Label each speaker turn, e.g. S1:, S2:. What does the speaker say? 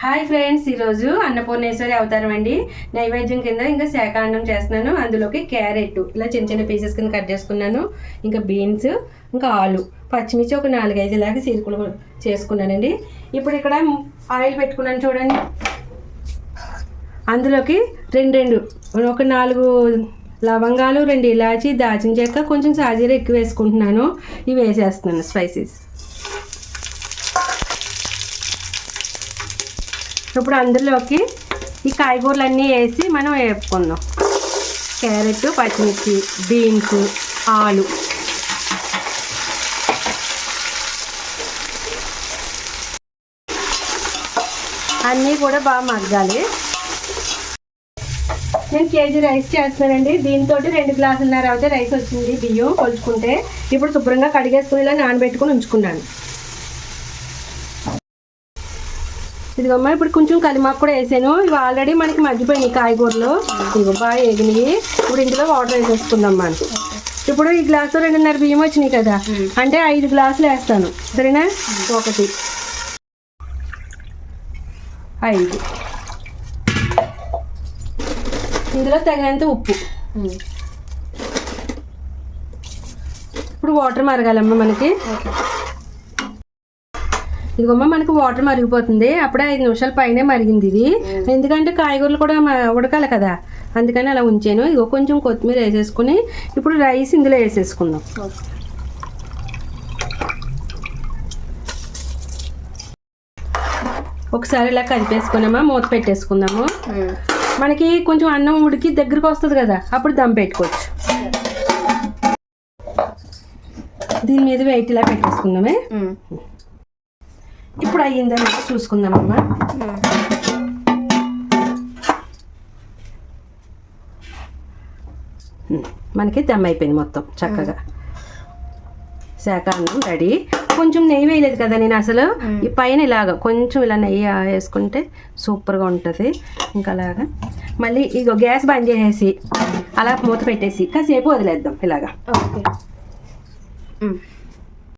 S1: Hi friends ఈరోజు అన్నపూర్ణేశ్వరి అవతారం అండి. నైవేద్యం కింద ఇంకా శాకాండం చేస్తున్నాను. అందులోకి క్యారెట్ ఇలా చిన్న చిన్న పీసెస్ కింద కట్ చేసుకున్నాను. ఇంకా బీన్స్ ఇంకా ఆలు. పచ్చిమిర్చి ఒక నాలుగైదు ఇలాగే సీరుకులు చేసుకున్నానండి. ఇప్పుడు ఇక్కడ ఆయిల్ పెట్టుకున్నాను చూడండి. అందులోకి రెండు రెండు ఒక నాలుగు లవంగాలు రెండు ఇలాచి దాచిన చెక్క కొంచెం సాజీర ఎక్కువ వేసుకుంటున్నాను. ఇవి వేసేస్తున్నాను స్పైసీస్ ఇప్పుడు అందులోకి ఈ కాయగూరలు అన్నీ వేసి మనం వేపుకుందాం. క్యారెట్ పచ్చిమిర్చి బీన్స్ ఆలు. అన్నీ కూడా బాగా మగ్గాలి. నేను కేజీ రైస్ చేస్తున్నానండి. దీంతో రెండు గ్లాసులున్నర అయితే రైస్ వచ్చింది బియ్యం కొలుచుకుంటే. ఇప్పుడు శుభ్రంగా కడిగేసుకుని ఇలా నానబెట్టుకుని ఉంచుకున్నాను. ఇదిగమ్మా ఇప్పుడు కొంచెం కలిమాకు కూడా వేసాను. ఇవి ఆల్రెడీ మనకి మగ్గిపోయినాయి కాయగూరలు. ఇదిగో బాగా ఎగినాయి ఇప్పుడు ఇందులో వాటర్ వేసేసుకుందాం మనం. ఇప్పుడు ఈ గ్లాసు రెండున్నర బియ్యం వచ్చినాయి కదా. అంటే ఐదు గ్లాసులు వేస్తాను. సరేనా? ఒకటి. ఐదు. ఇందులో తగినంత ఉప్పు. ఇప్పుడు వాటర్ మరగాలమ్మా మనకి. ఇదిగోమ్మ మనకు వాటర్ మరిగిపోతుంది. అప్పుడే ఐదు నిమిషాల పైనే మరిగింది ఇది ఎందుకంటే కాయగూరలు కూడా ఉడకాలి కదా. అందుకని అలా ఉంచాను. ఇగో కొంచెం కొత్తిమీర వేసేసుకుని ఇప్పుడు రైస్ ఇందులో వేసేసుకుందాం. ఒకసారి ఇలా కలిపేసుకున్నామా మూత పెట్టేసుకుందాము. మనకి కొంచెం అన్నం ఉడికి దగ్గరికి వస్తుంది కదా అప్పుడు దమ్ పెట్టుకోవచ్చు. దీని మీద వెయిట్ ఇలా పెట్టేసుకుందామే. ఇప్పుడు అయ్యిందా చూసుకుందామమ్మా మనకి దమ్ అయిపోయింది మొత్తం చక్కగా. శాకాన్నం రెడీ. కొంచెం నెయ్యి వేయలేదు కదా నేను అసలు? ఈ పైన ఇలాగ కొంచెం ఇలా నెయ్యి వేసుకుంటే సూపర్గా ఉంటుంది. ఇంకా అలాగా. మళ్ళీ ఇగో గ్యాస్ బంద్ చేసేసి అలా మూత పెట్టేసి కాసేపు వదిలేద్దాం ఇలాగా.
S2: ఓకే.